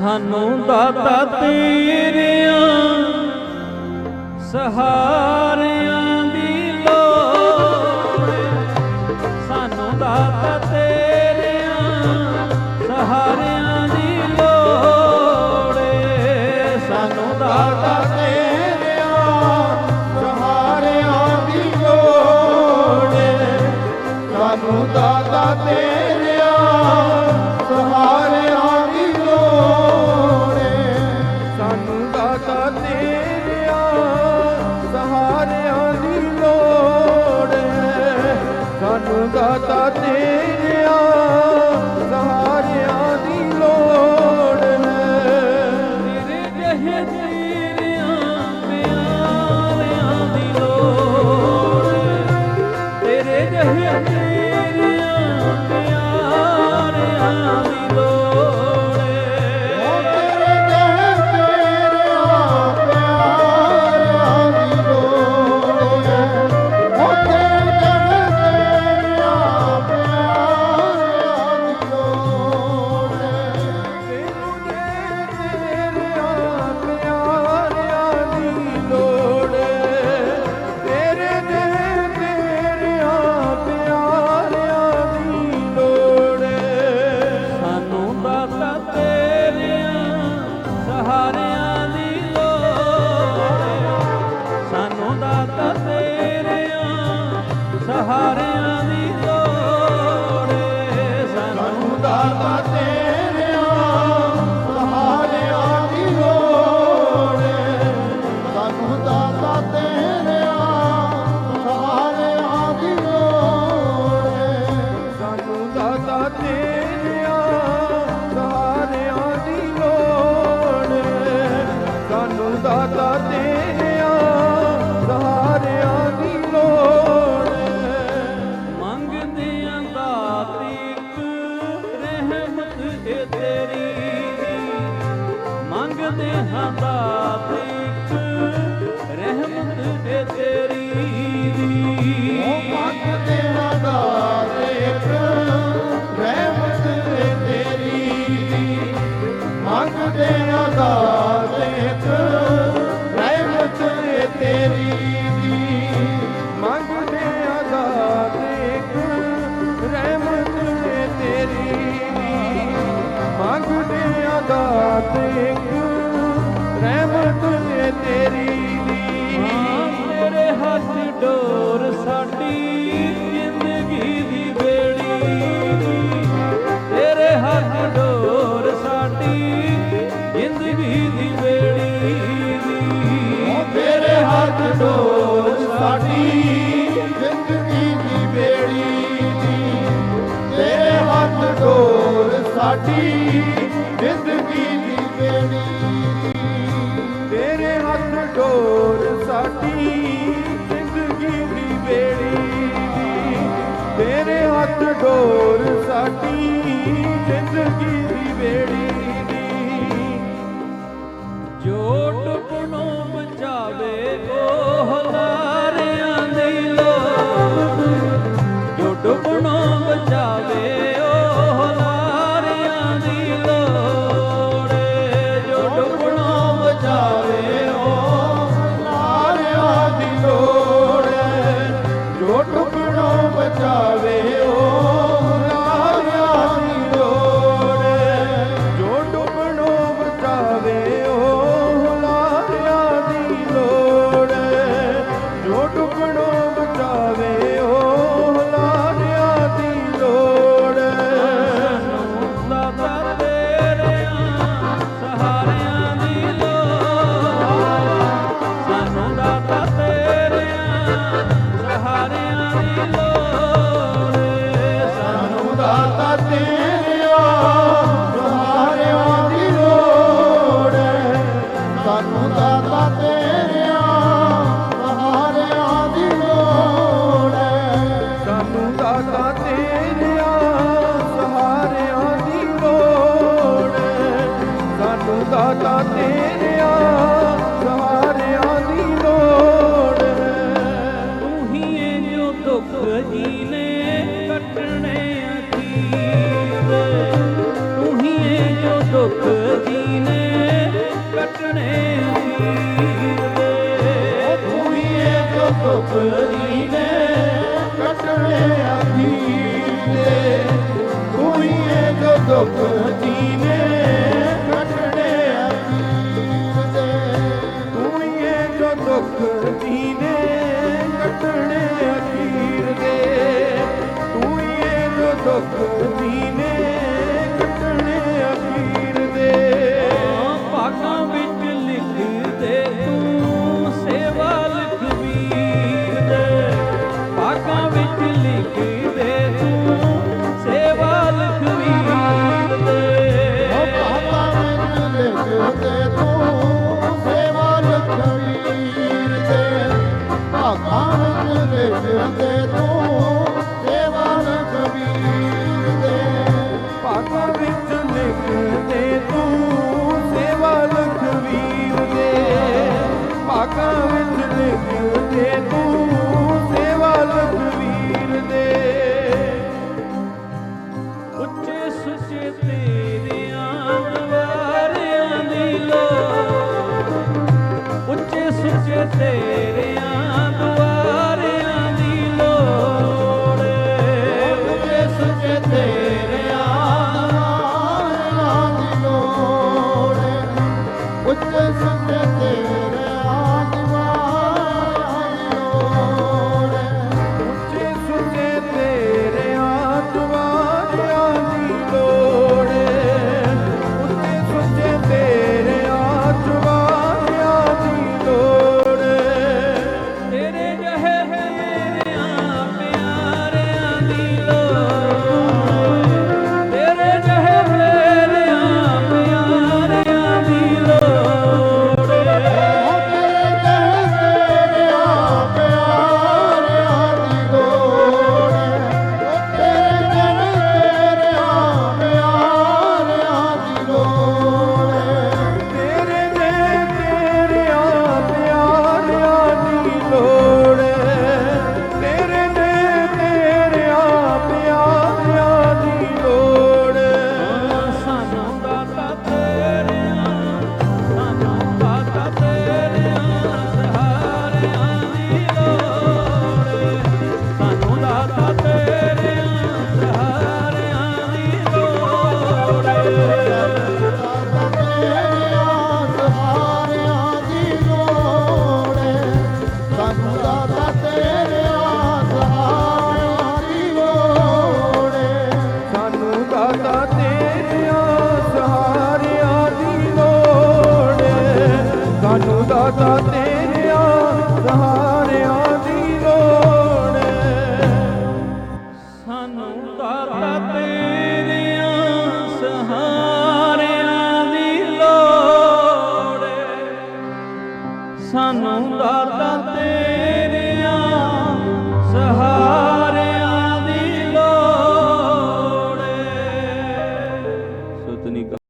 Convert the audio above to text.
ਸਾਨੂੰ ਦਾਤਾ ਤੇਰਿਆਂ ਸਹਾਰਾ é reteria. ਸਾਡੀ ਤੇਰੇ ਹੱਥ ਡੋਰ ਸਾਡੀ, ਜ਼ਿੰਦਗੀ ਦੀ ਬੇੜੀ ਤੇਰੇ ਹੱਥ ਡੋਰ ਸਾਡੀ, ਜ਼ਿੰਦਗੀ ਦੀ ਬੇੜੀ ਜੋਟ ਪੁਣੋ ਬਚਾਵੇ ਉਹ दाता तेरे Sunday. ਦਾਤਾ